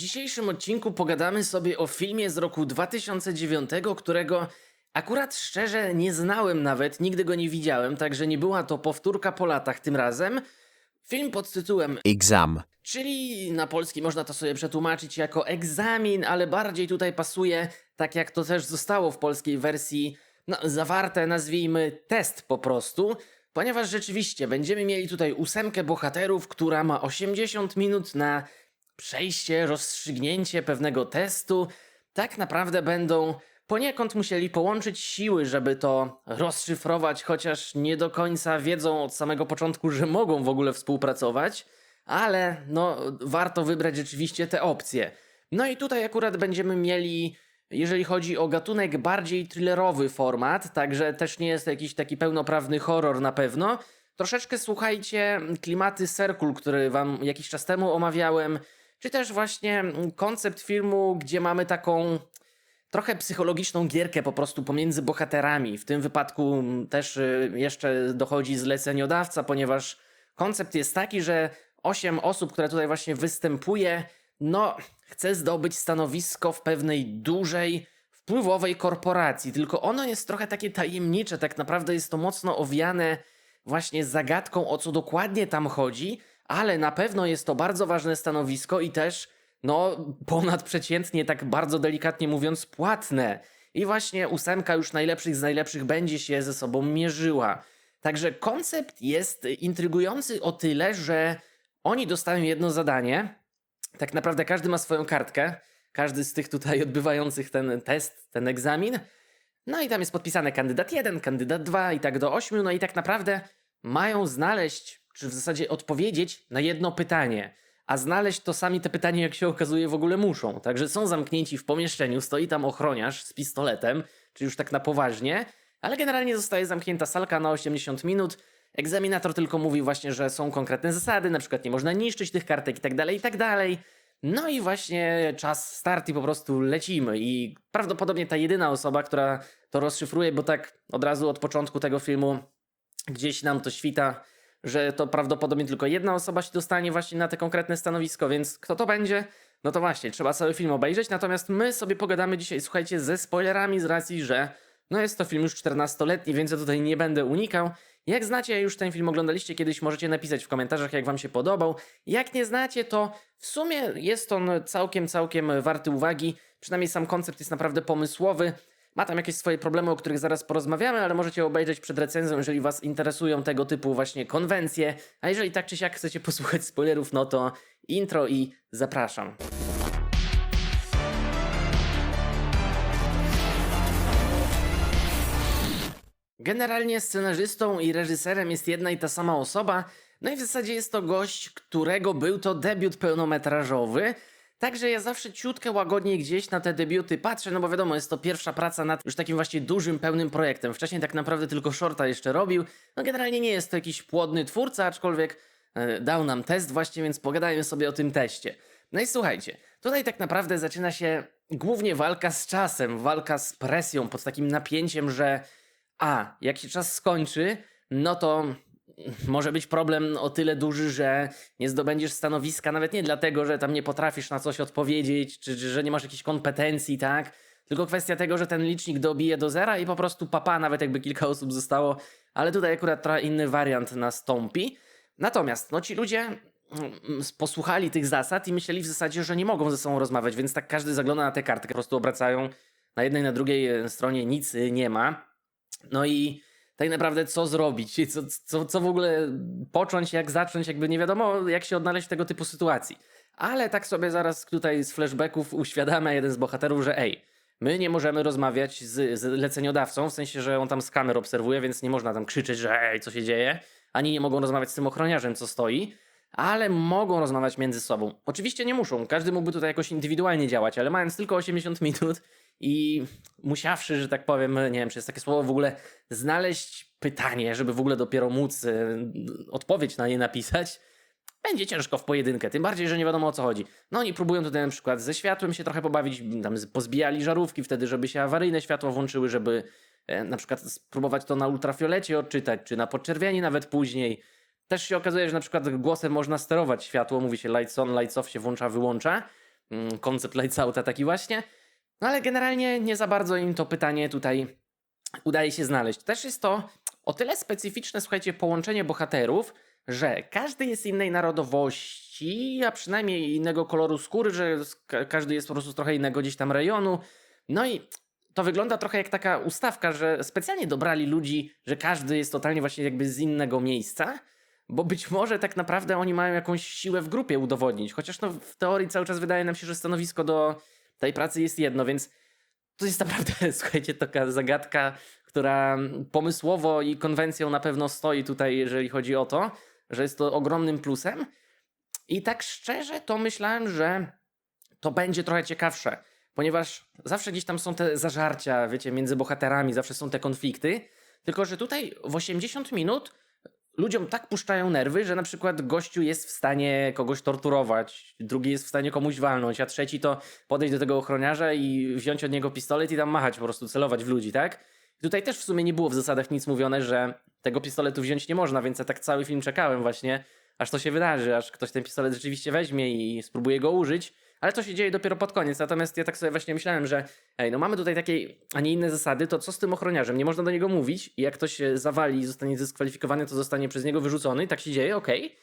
dzisiejszym odcinku pogadamy sobie o filmie z roku 2009, którego akurat szczerze nie znałem nawet, nigdy go nie widziałem, także nie była to powtórka po latach tym razem. Film pod tytułem exam, Czyli na polski można to sobie przetłumaczyć jako egzamin, ale bardziej tutaj pasuje, tak jak to też zostało w polskiej wersji, no, zawarte, nazwijmy, test po prostu, ponieważ rzeczywiście będziemy mieli tutaj ósemkę bohaterów, która ma 80 minut na przejście, rozstrzygnięcie pewnego testu. Tak naprawdę będą poniekąd musieli połączyć siły, żeby to rozszyfrować, chociaż nie do końca wiedzą od samego początku, że mogą w ogóle współpracować ale no warto wybrać rzeczywiście te opcje. No i tutaj akurat będziemy mieli, jeżeli chodzi o gatunek, bardziej thrillerowy format, także też nie jest jakiś taki pełnoprawny horror na pewno. Troszeczkę słuchajcie klimaty Circle, który wam jakiś czas temu omawiałem, czy też właśnie koncept filmu, gdzie mamy taką trochę psychologiczną gierkę po prostu pomiędzy bohaterami. W tym wypadku mm, też y, jeszcze dochodzi zleceniodawca, ponieważ koncept jest taki, że osiem osób, które tutaj właśnie występuje, no chce zdobyć stanowisko w pewnej dużej, wpływowej korporacji. Tylko ono jest trochę takie tajemnicze, tak naprawdę jest to mocno owiane właśnie zagadką, o co dokładnie tam chodzi, ale na pewno jest to bardzo ważne stanowisko i też, no, ponadprzeciętnie, tak bardzo delikatnie mówiąc, płatne. I właśnie ósemka już najlepszych z najlepszych będzie się ze sobą mierzyła. Także koncept jest intrygujący o tyle, że oni dostają jedno zadanie. Tak naprawdę każdy ma swoją kartkę. Każdy z tych tutaj odbywających ten test, ten egzamin. No i tam jest podpisane kandydat 1, kandydat 2 i tak do 8. No i tak naprawdę mają znaleźć, czy w zasadzie odpowiedzieć na jedno pytanie. A znaleźć to sami te pytania, jak się okazuje, w ogóle muszą. Także są zamknięci w pomieszczeniu, stoi tam ochroniarz z pistoletem, czy już tak na poważnie, ale generalnie zostaje zamknięta salka na 80 minut. Egzaminator tylko mówi właśnie, że są konkretne zasady, na przykład nie można niszczyć tych kartek i tak dalej, i tak dalej. No i właśnie czas start i po prostu lecimy. I prawdopodobnie ta jedyna osoba, która to rozszyfruje, bo tak od razu od początku tego filmu gdzieś nam to świta, że to prawdopodobnie tylko jedna osoba się dostanie właśnie na te konkretne stanowisko, więc kto to będzie? No to właśnie, trzeba cały film obejrzeć, natomiast my sobie pogadamy dzisiaj, słuchajcie, ze spoilerami z racji, że no jest to film już 14-letni, więc ja tutaj nie będę unikał. Jak znacie już ten film, oglądaliście kiedyś, możecie napisać w komentarzach, jak wam się podobał. Jak nie znacie, to w sumie jest on całkiem, całkiem warty uwagi. Przynajmniej sam koncept jest naprawdę pomysłowy. Ma tam jakieś swoje problemy, o których zaraz porozmawiamy, ale możecie obejrzeć przed recenzją, jeżeli was interesują tego typu właśnie konwencje. A jeżeli tak czy siak chcecie posłuchać spoilerów, no to intro i zapraszam. Generalnie scenarzystą i reżyserem jest jedna i ta sama osoba, no i w zasadzie jest to gość, którego był to debiut pełnometrażowy. Także ja zawsze ciutkę łagodniej gdzieś na te debiuty patrzę, no bo wiadomo, jest to pierwsza praca nad już takim właśnie dużym, pełnym projektem. Wcześniej tak naprawdę tylko shorta jeszcze robił. No generalnie nie jest to jakiś płodny twórca, aczkolwiek e, dał nam test właśnie, więc pogadajmy sobie o tym teście. No i słuchajcie, tutaj tak naprawdę zaczyna się głównie walka z czasem, walka z presją, pod takim napięciem, że a jak się czas skończy, no to może być problem o tyle duży, że nie zdobędziesz stanowiska, nawet nie dlatego, że tam nie potrafisz na coś odpowiedzieć, czy, czy że nie masz jakichś kompetencji, tak? Tylko kwestia tego, że ten licznik dobije do zera i po prostu papa, nawet jakby kilka osób zostało, ale tutaj akurat trochę inny wariant nastąpi. Natomiast, no ci ludzie mm, posłuchali tych zasad i myśleli w zasadzie, że nie mogą ze sobą rozmawiać, więc tak każdy zagląda na tę kartkę, po prostu obracają na jednej, na drugiej e, stronie nic y, nie ma. No i tak naprawdę co zrobić, co, co, co w ogóle począć, jak zacząć, jakby nie wiadomo, jak się odnaleźć w tego typu sytuacji. Ale tak sobie zaraz tutaj z flashbacków uświadamia jeden z bohaterów, że ej, my nie możemy rozmawiać z, z leceniodawcą, w sensie, że on tam z kamer obserwuje, więc nie można tam krzyczeć, że ej, co się dzieje, ani nie mogą rozmawiać z tym ochroniarzem, co stoi, ale mogą rozmawiać między sobą. Oczywiście nie muszą, każdy mógłby tutaj jakoś indywidualnie działać, ale mając tylko 80 minut i musiawszy, że tak powiem, nie wiem, czy jest takie słowo w ogóle, znaleźć pytanie, żeby w ogóle dopiero móc y, odpowiedź na nie napisać, będzie ciężko w pojedynkę, tym bardziej, że nie wiadomo o co chodzi. No oni próbują tutaj na przykład ze światłem się trochę pobawić, tam pozbijali żarówki wtedy, żeby się awaryjne światła włączyły, żeby e, na przykład spróbować to na ultrafiolecie odczytać, czy na podczerwieni nawet później. Też się okazuje, że na przykład głosem można sterować światło, mówi się lights on, lights off się włącza, wyłącza. mm, koncept Lights Outa taki właśnie. No ale generalnie nie za bardzo im to pytanie tutaj udaje się znaleźć. Też jest to o tyle specyficzne, słuchajcie, połączenie bohaterów, że każdy jest innej narodowości, a przynajmniej innego koloru skóry, że ka- każdy jest po prostu trochę innego gdzieś tam rejonu. No i to wygląda trochę jak taka ustawka, że specjalnie dobrali ludzi, że każdy jest totalnie właśnie jakby z innego miejsca, bo być może tak naprawdę oni mają jakąś siłę w grupie udowodnić. Chociaż no w teorii cały czas wydaje nam się, że stanowisko do tej pracy jest jedno, więc to jest naprawdę, słuchajcie, taka zagadka, która pomysłowo i konwencją na pewno stoi tutaj, jeżeli chodzi o to, że jest to ogromnym plusem. I tak szczerze to myślałem, że to będzie trochę ciekawsze, ponieważ zawsze gdzieś tam są te zażarcia, wiecie, między bohaterami, zawsze są te konflikty. Tylko, że tutaj w 80 minut ludziom tak puszczają nerwy, że na przykład gościu jest w stanie kogoś torturować, drugi jest w stanie komuś walnąć, a trzeci to podejść do tego ochroniarza i wziąć od niego pistolet i tam machać, po prostu celować w ludzi, tak? Tutaj też w sumie nie było w zasadach nic mówione, że tego pistoletu wziąć nie można, więc ja tak cały film czekałem właśnie, aż to się wydarzy, aż ktoś ten pistolet rzeczywiście weźmie i spróbuje go użyć. Ale to się dzieje dopiero pod koniec. Natomiast ja tak sobie właśnie myślałem, że ej, no mamy tutaj takie, a nie inne zasady, to co z tym ochroniarzem? Nie można do niego mówić i jak ktoś zawali i zostanie dyskwalifikowany, to zostanie przez niego wyrzucony. Tak się dzieje, okej.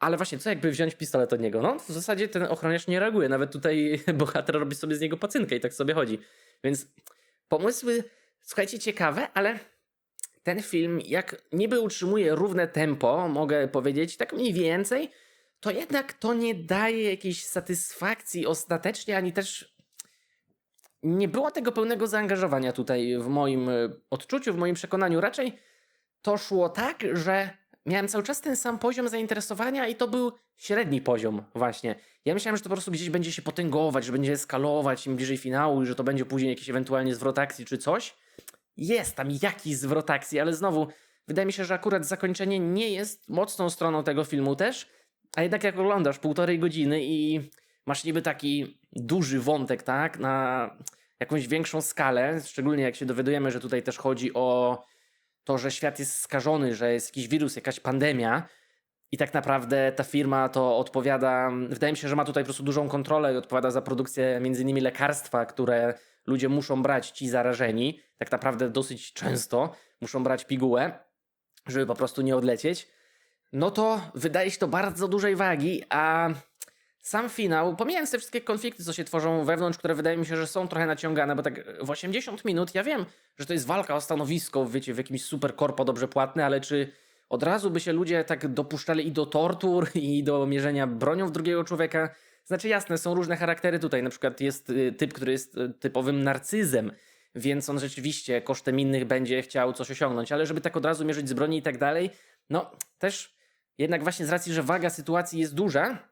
Ale właśnie, co jakby wziąć pistolet od niego? No, w zasadzie ten ochroniarz nie reaguje. Nawet tutaj bohater robi sobie z niego pacynkę i tak sobie chodzi. Więc pomysły, słuchajcie, ciekawe, ale ten film, jak niby utrzymuje równe tempo, mogę powiedzieć, tak mniej więcej, to jednak to nie daje jakiejś satysfakcji ostatecznie, ani też nie było tego pełnego zaangażowania tutaj w moim e, odczuciu, w moim przekonaniu. Raczej to szło tak, że miałem cały czas ten sam poziom zainteresowania i to był średni poziom właśnie. Ja myślałem, że to po prostu gdzieś będzie się potęgować, że będzie eskalować im bliżej finału i że to będzie później jakiś ewentualnie zwrot akcji czy coś. Jest tam jakiś zwrot akcji, ale znowu wydaje mi się, że akurat zakończenie nie jest mocną stroną tego filmu też, a jednak jak oglądasz półtorej godziny i masz niby taki duży wątek, tak, na jakąś większą skalę, szczególnie jak się dowiadujemy, że tutaj też chodzi o to, że świat jest skażony, że jest jakiś wirus, jakaś pandemia i tak naprawdę ta firma to odpowiada, wydaje mi się, że ma tutaj po prostu dużą kontrolę i odpowiada za produkcję między innymi lekarstwa, które ludzie muszą brać, ci zarażeni, tak naprawdę dosyć często muszą brać pigułę, żeby po prostu nie odlecieć no to wydaje się to bardzo dużej wagi, a sam finał, pomijając te wszystkie konflikty, co się tworzą wewnątrz, które wydaje mi się, że są trochę naciągane, bo tak w 80 minut ja wiem, że to jest walka o stanowisko, wiecie, w jakimś super korpo dobrze płatny, ale czy od razu by się ludzie tak dopuszczali i do tortur, i do mierzenia bronią w drugiego człowieka? Znaczy jasne, są różne charaktery tutaj, na przykład jest y, typ, który jest y, typowym narcyzem, więc on rzeczywiście kosztem innych będzie chciał coś osiągnąć, ale żeby tak od razu mierzyć z broni i tak dalej, no też jednak właśnie z racji, że waga sytuacji jest duża,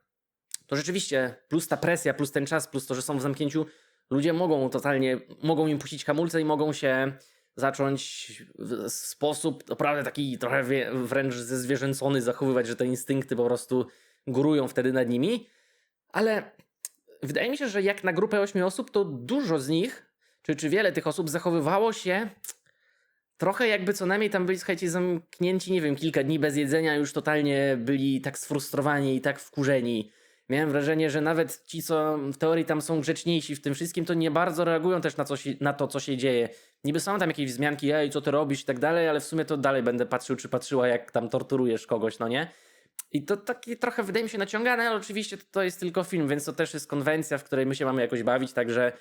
to rzeczywiście plus ta presja, plus ten czas, plus to, że są w zamknięciu, ludzie mogą totalnie, mogą im puścić hamulce i mogą się zacząć w sposób naprawdę taki trochę wręcz zezwierzęcony zachowywać, że te instynkty po prostu górują wtedy nad nimi. Ale wydaje mi się, że jak na grupę ośmiu osób, to dużo z nich, czy, czy wiele tych osób zachowywało się trochę jakby co najmniej tam byli, słuchajcie, zamknięci, nie wiem, kilka dni bez jedzenia, już totalnie byli tak sfrustrowani i tak wkurzeni. Miałem wrażenie, że nawet ci, co w teorii tam są grzeczniejsi w tym wszystkim, to nie bardzo reagują też na, co się, na to, co się dzieje. Niby są tam jakieś wzmianki, ej, co ty robisz i tak dalej, ale w sumie to dalej będę patrzył, czy patrzyła, jak tam torturujesz kogoś, no nie? I to takie trochę wydaje mi się naciągane, ale oczywiście to, to jest tylko film, więc to też jest konwencja, w której my się mamy jakoś bawić, także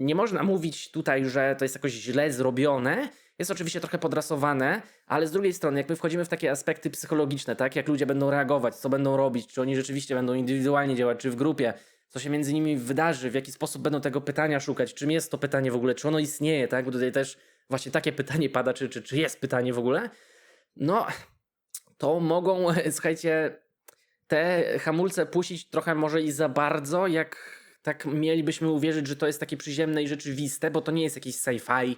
nie można mówić tutaj, że to jest jakoś źle zrobione, jest oczywiście trochę podrasowane, ale z drugiej strony, jak my wchodzimy w takie aspekty psychologiczne, tak, jak ludzie będą reagować, co będą robić, czy oni rzeczywiście będą indywidualnie działać, czy w grupie, co się między nimi wydarzy, w jaki sposób będą tego pytania szukać, czym jest to pytanie w ogóle, czy ono istnieje, tak, bo tutaj też właśnie takie pytanie pada, czy, czy, czy jest pytanie w ogóle, no, to mogą, słuchajcie, te hamulce puścić trochę może i za bardzo, jak tak mielibyśmy uwierzyć, że to jest takie przyziemne i rzeczywiste, bo to nie jest jakiś sci-fi,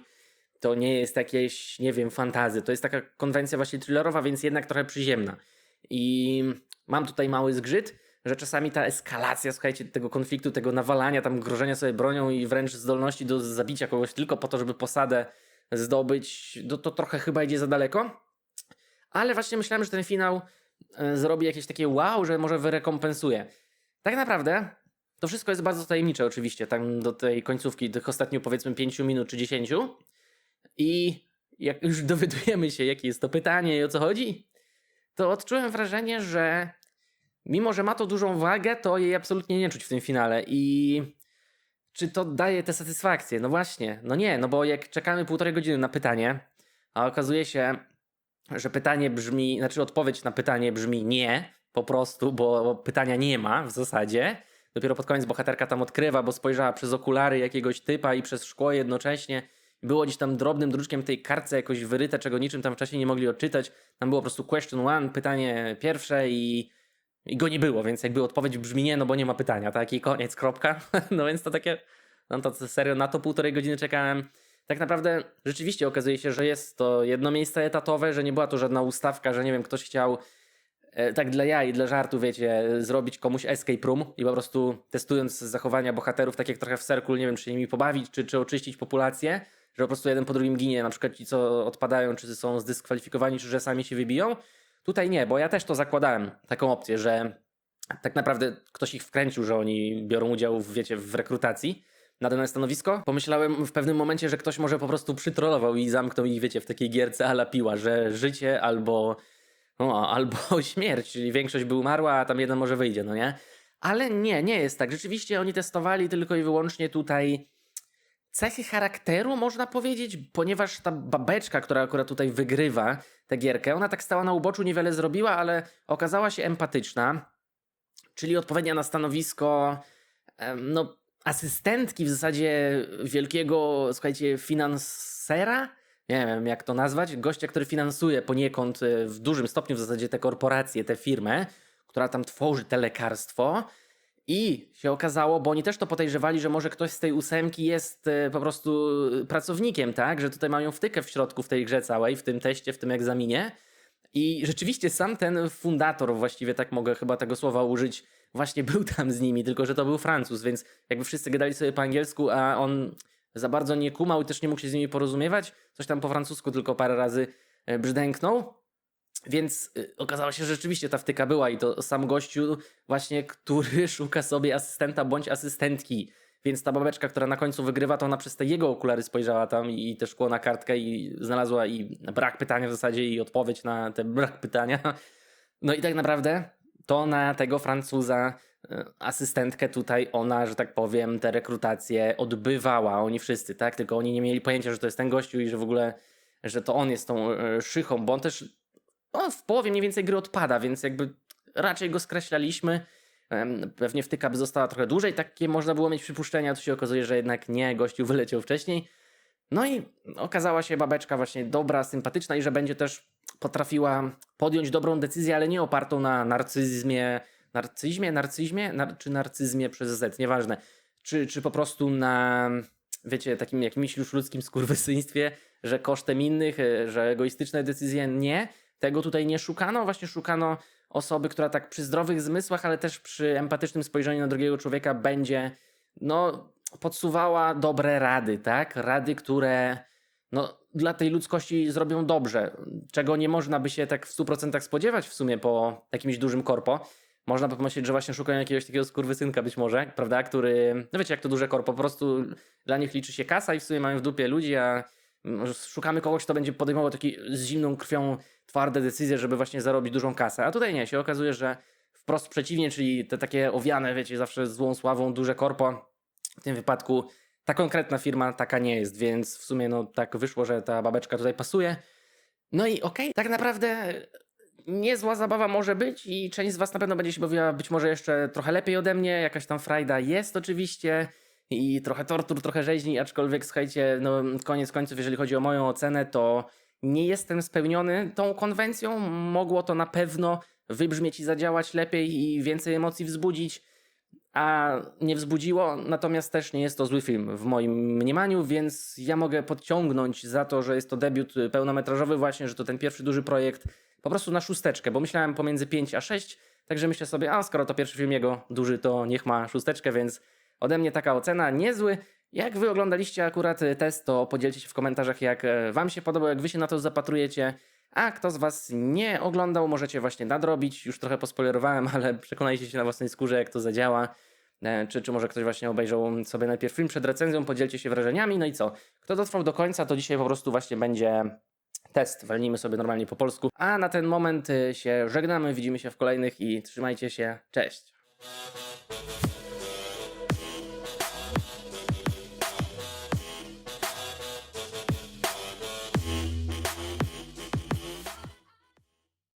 to nie jest jakieś, nie wiem, fantazy. To jest taka konwencja właśnie thrillerowa, więc jednak trochę przyziemna. I mam tutaj mały zgrzyt, że czasami ta eskalacja, słuchajcie, tego konfliktu, tego nawalania, tam grożenia sobie bronią i wręcz zdolności do zabicia kogoś tylko po to, żeby posadę zdobyć, to, to trochę chyba idzie za daleko. Ale właśnie myślałem, że ten finał e, zrobi jakieś takie wow, że może wyrekompensuje. Tak naprawdę To wszystko jest bardzo tajemnicze oczywiście, tam do tej końcówki, tych ostatnich powiedzmy 5 minut czy 10. I jak już dowiadujemy się, jakie jest to pytanie i o co chodzi, to odczułem wrażenie, że mimo, że ma to dużą wagę, to jej absolutnie nie czuć w tym finale. I czy to daje tę satysfakcję? No właśnie, no nie, no bo jak czekamy półtorej godziny na pytanie, a okazuje się, że pytanie brzmi, znaczy odpowiedź na pytanie brzmi nie, po prostu, bo pytania nie ma w zasadzie. Dopiero pod koniec bohaterka tam odkrywa, bo spojrzała przez okulary jakiegoś typa i przez szkło jednocześnie. Było gdzieś tam drobnym druczkiem w tej kartce jakoś wyryte, czego niczym tam wcześniej nie mogli odczytać. Tam było po prostu question one, pytanie pierwsze i, i go nie było, więc jakby odpowiedź brzmi nie, no bo nie ma pytania, tak? I koniec, kropka. No więc to takie, no to serio, na to półtorej godziny czekałem. Tak naprawdę rzeczywiście okazuje się, że jest to jedno miejsce etatowe, że nie była to żadna ustawka, że nie wiem, ktoś chciał e, tak dla jaj, dla żartu, wiecie, zrobić komuś escape room i po prostu testując zachowania bohaterów, tak jak trochę w Circle, nie wiem, czy nimi pobawić, czy, czy oczyścić populację, że po prostu jeden po drugim ginie, na przykład ci, co odpadają, czy są zdyskwalifikowani, czy że sami się wybiją. Tutaj nie, bo ja też to zakładałem, taką opcję, że tak naprawdę ktoś ich wkręcił, że oni biorą udział, w, wiecie, w rekrutacji na dane stanowisko. Pomyślałem w pewnym momencie, że ktoś może po prostu przytrolował i zamknął ich, wiecie, w takiej gierce ala piła, że życie albo, no, albo śmierć, czyli większość by umarła, a tam jeden może wyjdzie, no nie? Ale nie, nie jest tak. Rzeczywiście oni testowali tylko i wyłącznie tutaj cechy charakteru, można powiedzieć, ponieważ ta babeczka, która akurat tutaj wygrywa tę gierkę, ona tak stała na uboczu, niewiele zrobiła, ale okazała się empatyczna, czyli odpowiednia na stanowisko, no, asystentki w zasadzie wielkiego, słuchajcie, finansera? Nie wiem, jak to nazwać. Gościa, który finansuje poniekąd e, w dużym stopniu w zasadzie tę korporację, tę firmę, która tam tworzy te lekarstwo. I się okazało, bo oni też to podejrzewali, że może ktoś z tej ósemki jest e, po prostu pracownikiem, tak? Że tutaj mają wtykę w środku w tej grze całej, w tym teście, w tym egzaminie. I rzeczywiście sam ten fundator, właściwie tak mogę chyba tego słowa użyć, właśnie był tam z nimi, tylko że to był Francuz, więc jakby wszyscy gadali sobie po angielsku, a on za bardzo nie kumał i też nie mógł się z nimi porozumiewać. Coś tam po francusku tylko parę razy e, brzdęknął. Więc y, okazało się, że rzeczywiście ta wtyka była i to sam gościu właśnie, który szuka sobie asystenta bądź asystentki. Więc ta babeczka, która na końcu wygrywa, to ona przez te jego okulary spojrzała tam i też szkło na kartkę i znalazła i brak pytania w zasadzie i odpowiedź na te brak pytania. No i tak naprawdę to na tego Francuza y, asystentkę tutaj ona, że tak powiem, te rekrutacje odbywała. Oni wszyscy, tak? Tylko oni nie mieli pojęcia, że to jest ten gościu i że w ogóle, że to on jest tą y, szychą, bo on też on w połowie mniej więcej gry odpada, więc jakby raczej go skreślaliśmy. Pewnie wtyka by została trochę dłużej, takie można było mieć przypuszczenia, tu się okazuje, że jednak nie, gościu wyleciał wcześniej. No i okazała się babeczka właśnie dobra, sympatyczna i że będzie też potrafiła podjąć dobrą decyzję, ale nie opartą na narcyzmie, narcyzmie, narcyzmie, nar czy narcyzmie przez Z, nieważne. Czy, czy po prostu na, wiecie, takim jakimś już ludzkim skurwysyństwie, że kosztem innych, e, że egoistyczne decyzje nie. Tego tutaj nie szukano, właśnie szukano osoby, która tak przy zdrowych zmysłach, ale też przy empatycznym spojrzeniu na drugiego człowieka będzie, no, podsuwała dobre rady, tak? Rady, które no, dla tej ludzkości zrobią dobrze, czego nie można by się tak w 100% spodziewać w sumie po jakimś dużym korpo. Można by pomyśleć, że właśnie szukają jakiegoś takiego skurwysynka być może, prawda, który, no wiecie jak to duże korpo, po prostu dla nich liczy się kasa i w sumie mają w dupie ludzi, a szukamy kogoś, kto będzie podejmował taki z zimną krwią twarde decyzje, żeby właśnie zarobić dużą kasę. A tutaj nie, się okazuje, że wprost przeciwnie, czyli te takie owiane, wiecie, zawsze złą sławą duże korpo, w tym wypadku ta konkretna firma taka nie jest, więc w sumie no tak wyszło, że ta babeczka tutaj pasuje. No i okej, tak naprawdę niezła zabawa może być i część z was na pewno będzie się bawiła być może jeszcze trochę lepiej ode mnie, jakaś tam frajda jest oczywiście i trochę tortur, trochę rzeźni, aczkolwiek słuchajcie, no koniec końców, jeżeli chodzi o moją ocenę, to nie jestem spełniony tą konwencją. Mogło to na pewno wybrzmieć i zadziałać lepiej i więcej emocji wzbudzić, a nie wzbudziło. Natomiast też nie jest to zły film w moim mniemaniu, więc ja mogę podciągnąć za to, że jest to debiut pełnometrażowy, właśnie, że to ten pierwszy duży projekt, po prostu na szósteczkę, bo myślałem pomiędzy 5 a 6. Także myślę sobie, a skoro to pierwszy film jego duży, to niech ma szósteczkę, więc ode mnie taka ocena niezły. Jak wy oglądaliście akurat y, test, to podzielcie się w komentarzach, jak e, wam się podobał, jak wy się na to zapatrujecie. A kto z was nie oglądał, możecie właśnie nadrobić. Już trochę pospoilerowałem, ale przekonajcie się na własnej skórze, jak to zadziała. e, czy, czy może ktoś właśnie obejrzał sobie najpierw film przed recenzją, podzielcie się wrażeniami, no i co? Kto dotrwał do końca, to dzisiaj po prostu właśnie będzie test. Walnijmy sobie normalnie po polsku. A na ten moment się żegnamy, widzimy się w kolejnych i trzymajcie się. Cześć!